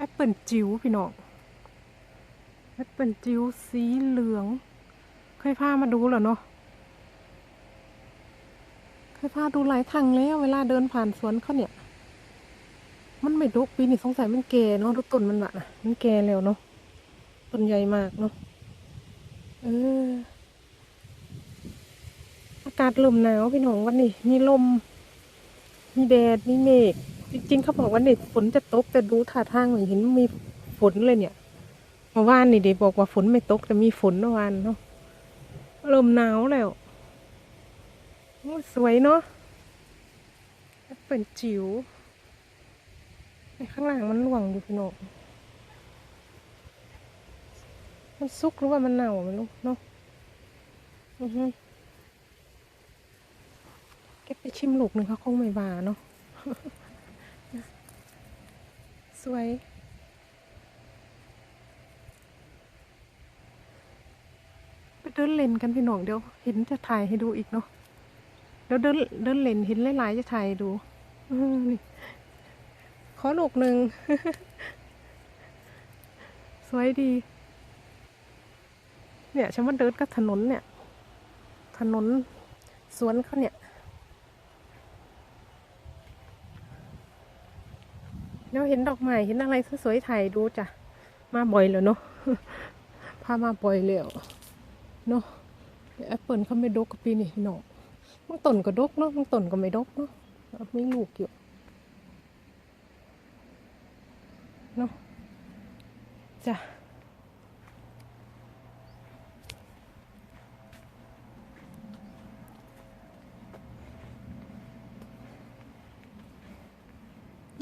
แอปเปิลจิ๋วพี่น้องแอปเปิลจิ๋วสีเหลือง เคยพามาดูเหรอเนาะเคยพาดูหลายทางแล้ว เวลาเดินผ่านสวนเขาเนี่ย มันไม่ดกปีนี้สงสัยมันแก่เนาะดูต้นมันบะนะมันแก่แล้วเนาะต้นใหญ่มากเนาะเอออากาศเริ่มหนาวพี่น้องวันนี้มีลม มีแดด มีเมฆ จริงๆเขาบอกว่าเนี่ยฝนจะตกแต่ดูท่าทางไม่เห็นมีฝนเลยเนี่ยเมื่อวานนี่เด็กบอกว่าฝนไม่ตกแต่มีฝนเมื่อวานเนาะเริ่มหนาวแล้วสวยเนาะเปิลจิ๋วไอ้ข้างหลังมันหลวงอยู่พี่น้องมันสุกหรือว่ามันเน่าไม่รู้เนาะอือฮึเก็บไปชิมลูกหนึ่งเขาคงไม่บาเนาะ สวย ไปเดินเล่นกันพี่น้องเดี๋ยวเห็นจะถ่ายให้ดูอีกเนาะเดี๋ยวเดินเดินเล่นเห็นหลายๆจะถ่ายดูนี่ขอลูกหนึ่ง สวยดี เนี่ยฉันว่าเดินกับถนนเนี่ย ถนนสวนเขาเนี่ย แล้วเห็นดอกไม้เห็นอะไรสวยๆถ่ายดูจ้ะ มาบ่อยแล้วเนาะพามาบ่อยแล้วเนาะแอปเปิลเขาไม่ดกกับปีนี่เนาะมังต้นก็ดกเนาะมังต้นก็ไม่ดกเนาะมีลูกอยู่เนาะจ้ะ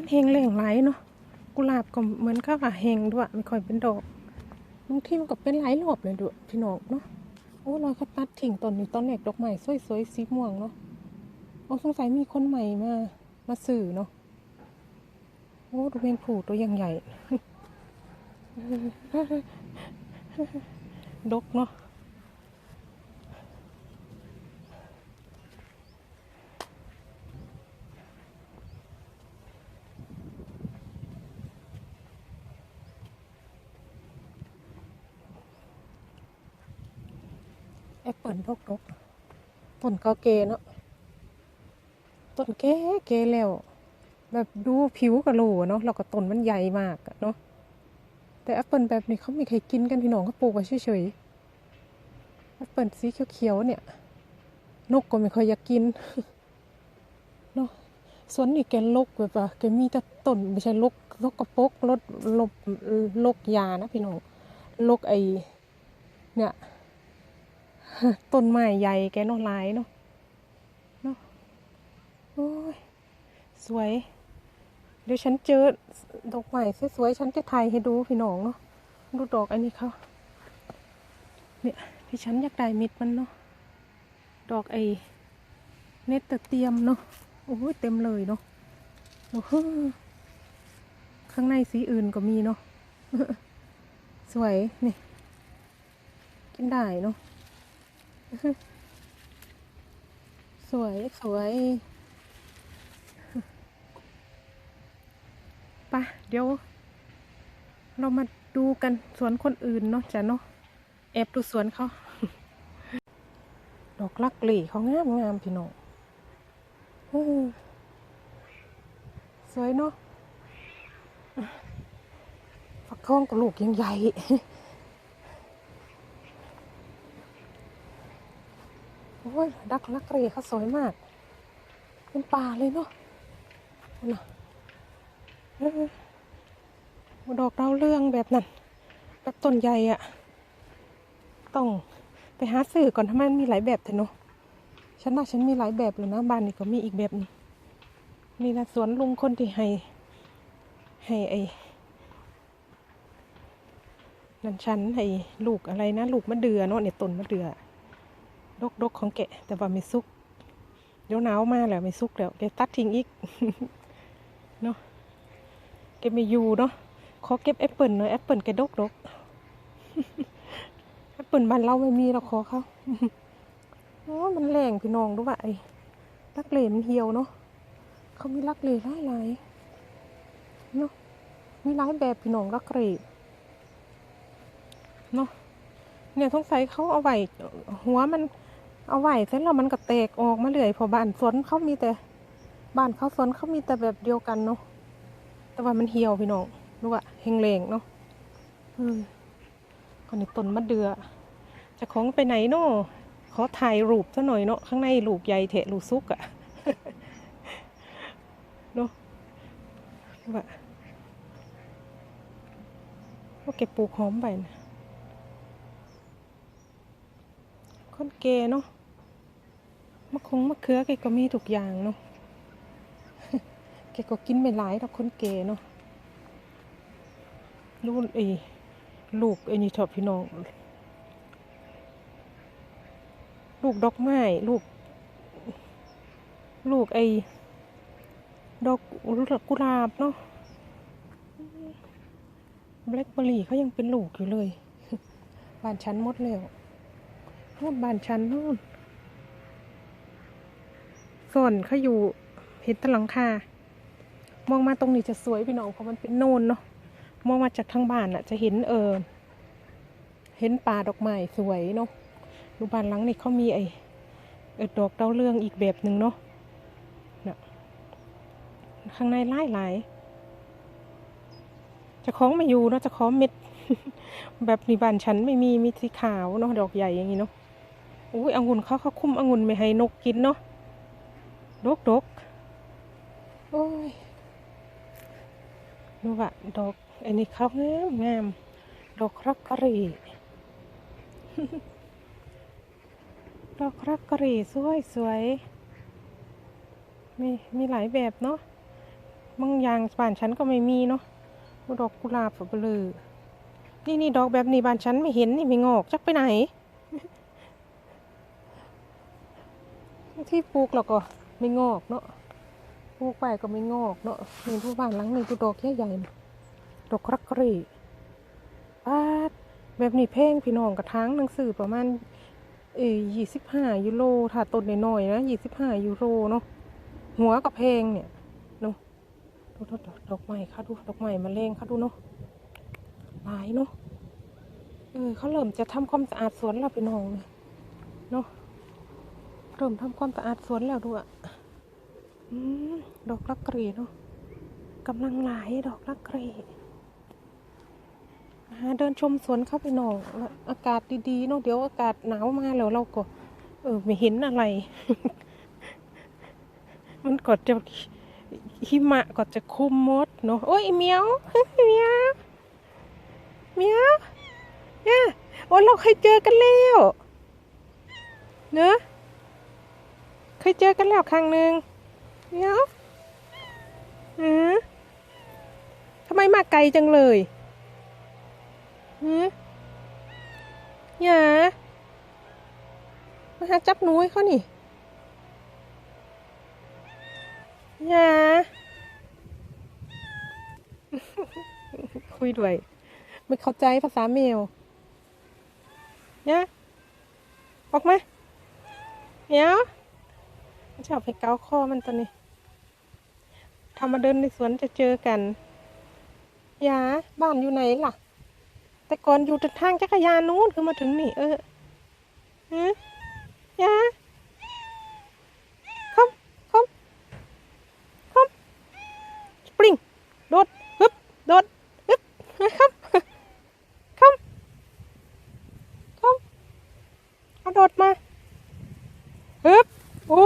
มันเฮงแหล่งไหลเนาะกุหลาบก็เหมือนกับว่าเฮงด้วยไม่ค่อยเป็นดอกบางทีมันก็เป็นหลายรอบเลยด้วยพี่น้องเนาะโอ้เราเขาตัดทิ้งต้นนี้ต้นแรกดอกไม้สวยๆสีม่วงเนาะโอ้สงสัยมีคนใหม่มามาสื่อเนาะโอ้ดูเป็นผูตัวยังใหญ่ดกเนาะ แอปเปิลดกดกต้นเก็เกเนาะต้นแก่แก่แล้ว แบบดูผิวกะโหลเนาะแล้วก็ต้นมันใหญ่มากเนาะแต่แอปเปิลแบบนี้เขาไม่เคยกินกันพี่น้องเขาปลูกไว้เฉยๆแอปเปิลสีเขียวๆเนี่ย นกก็ไม่ค่อยอยากกินเนาะสวนนี่แกลกแบบว่าแกมีแต่ต้นไม่ใช่ลกลกกระปกลดลบลกยานะพี่น้องลกไอเนี่ย ต้นไม้ใหญ่แกเนาะหลายเนาะเนาะโอ้ยสวย เดี๋ยวฉันเจอดอกไม้สวยๆฉันจะถ่ายให้ดูพี่น้องเนาะดูดอกอันนี้เขาเนี่ยที่ฉันอยากได้มิดมันเนาะดอกไอเนตเตียมเนาะโอ้ยเต็มเลยเนาะโอ้โหข้างในสีอื่นก็มีเนาะสวยนี่กินได้เนาะ สวยสวยปะเดี๋ยว เรามาดูกันสวนคนอื่นเนาะจ้ะเนาะแอบดูสวนเขา ดอกลักหลี่เขางามงามพี่น้องสวยเนาะฝักทองกับลูกยังใหญ่ โอ้ยดักลักเรเขาสวยมาก เป็นป่าเลยเนาะนะเออดอกดาเรืองแบบนั้นแบบต้นใหญ่อะต้องไปหาซื้อก่อนทำไมมันมีหลายแบบเถอะเนาะฉันว่าฉันมีหลายแบบเลยนะบ้านนี้ก็มีอีกแบบหนึงนี่นะสวนลุงคนที่ให้ ให้ไอ้นั่นฉันให้ลูกอะไรนะ ลูกมะเดือเนาะเนี่ยต้นมะเดือ ดกดกของแกะ แต่ว่าไม่สุก เดี๋ยวหนาวมาแล้วไม่สุกแล้วแกตัดทิ้งอีกเนาะแกไม่อยู่เนาะขอเก็บแอปเปิลหน่อยแอปเปิลแกดกดกแอปเปิลบ้านเราไม่มีเราขอเขาโอ้มันแรงพี่น้องดูว่าไอ้ลักเลมันเหี่ยวเนาะเขามีลักเลหลายหลายเนาะมีหลายแบบพี่น้องรักเกรดเนาะเนี่ยสงสัยเขาเอาไว้หัวมัน เอาไหว้เสร็จแล้วมันก็แตกออกมาเลยพอบ้านสวนเขามีแต่ บ้านเขาสวนเขามีแต่แบบเดียวกันเนาะแต่ว่ามันเหี่ยวพี่น้องรู้ว่าเฮงเลงเนาะอืมคนนี้ต้นมะเดือจะของไปไหนเนาะขอถ่ายรูปซะหน่อยเนาะข้างในลูกใหญ่เถะลูกซุกอะเนาะว่าว่าเก็บปลูกหอมไปนะคนเกเนาะ มะคงมะเขือแกก็มีทุกอย่างเนาะแกก็กินไม่หลายดอกคนเก๋เนาะลูกไอ้ลูกไอ้นี่ชอบพี่น้อง ลูกดอกไม้ลูก ลูกไอ้ดอกกุหลาบเนาะแบล็คเบอร์รี่เขายังเป็นลูกอยู่เลย บ้านชั้นหมดแล้วบ้านชั้นนู่น ส่วนเขาอยู่เห็นตะหลังคามองมาตรงนี้จะสวยพี่น้องเพราะมันเป็นโนนเนาะมองมาจากทางบ้านอะจะเห็นเออเห็นป่าดอกไม้สวยเนาะดูบ้านหลังนี่เขามีไอเออดอกดาวเรืองอีกแบบหนึ่งเนาะข้างในหลายหลายจะคล้องมาอยู่เนาะจะคล้องเม็ด แบบนี้บ้านฉันไม่มีมีสีขาวเนาะดอกใหญ่อย่างนี้เนาะอุ้ยองุ่นเขาเขาคุ้มองุ่นไม่ให้นกกินเนาะ ดกดกโอ้ยดูว่าดอกอันนี้เขางามงามดอกรักกะรีดอกรักกะรีสวยสวยมีมีหลายแบบเนาะบางอย่างบ้านฉันก็ไม่มีเนาะดอกกุหลาบแบบเบลอนี่นี่ดอกแบบนี้บ้านฉันไม่เห็นนี่ไม่งอกจักไปไหน ที่ปลูกเราก็ ไม่งอกเนาะปลูกไปก็ไม่งอกเนาะนี่ทุกบ้านหลังนี่ดูดอกใหญ่ๆดอกครักกรีปาดแบบนี้แพงพี่น้องกระทั้งหนังสือประมาณเอ้ยี่สิบห้ายูโรถ้าต้นน้อยๆนะยี่สิบห้ายูโรเนาะหัวกับแพลงเนี่ยดูดอกดอกไม้ค่ะดูดอกไม้มาเลงค่ะดูเนาะหลายเนาะเออเขาเริ่มจะทำความสะอาดสวนแล้วพี่น้องเนาะ เริ่มทำความสะอาดสวนแล้วด้วยอดอกลักเกรีเนาะกำลังหลายดอกลักเกรหาเดินชมสวนเข้าไปหน่องแล้วอากาศดีๆเนาะเดี๋ยวอากาศหนาวมาแล้วเราก็ เออไม่เห็นอะไร มันก็จะหิมะก็จะคุมมดเนาะโอ้ยเมียวเมียวเมียวเนี่ยโอ้เราเคยเจอกันแล้วเนอะ เคยเจอกันแล้วครั้งหนึ่งเหมียวอือทำไมมาไกลจังเลยหือย่ามาหาจับหนูให้เขานี่อย่าคุยด้วย ไม่เข้าใจภาษาแมวเนี่ยออกมาเดี๋ยว ชอบไปเกาคอมันตัวนี้ทำมาเดินในสวนจะเจอกันยาบ้านอยู่ไหนล่ะ แต่ก่อนอยู่ทางจักรยานนู้นคือมาถึงนี่ เออฮะยาคอมคอมสปริง โดดฮึบโดดฮึบครับครับครับเอาโดดมาฮึบ โอ้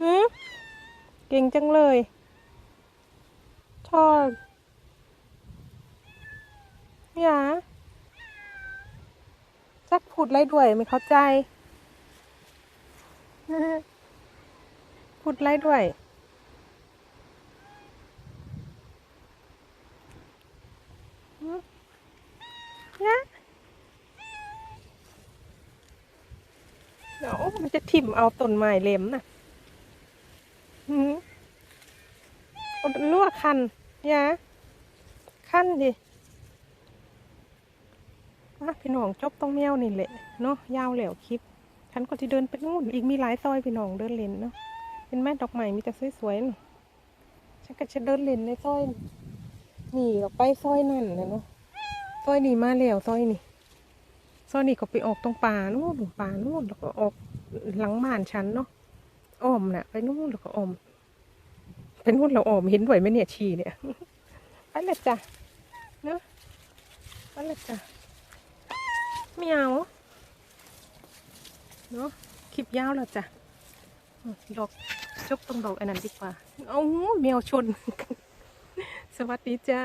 ฮึบเก่งจังเลย ชอบอย่าจักพูดไรด้วยไม่เข้าใจพูดไรด้วยนะเดี๋ยวมันจะทิ่มเอาต้นไม้เล็มนะหืมเอา ลวกคันยาคันดิอะพี่น้องจบตรงแมวนี่แหละเนาะยาวแล้วคลิปฉันก็จะเดินไปนู่นอีกมีหลายซอยพี่น้องเดินเล่นเนาะเป็นแม่ดอกไม้มีแต่สวยๆน่ะฉันก็จะเดินเล่นในซอยนี่นี่เราไปซอยนั่นนะเนาะซอยนี้มาแล้วซอยนี่ซอยนี้ก็ไปออกตรงป่านู่นป่านู่นแล้วก็ออกหลังบ้านฉันเนาะอ้อมน่ะไปนู่นแล้วก็อ้อม เป็นหุ่นเราออมเห็นด้วยไหมเนี่ยชีเนี่ยไปเลยจ้ะเนาะไปเลยจ้ะไม่เอาเนาะคลิปยาวแล้วจ้ะดอกจบตรงดอกอันนั้นดีกว่า เอาแมวชน สวัสดีจ้า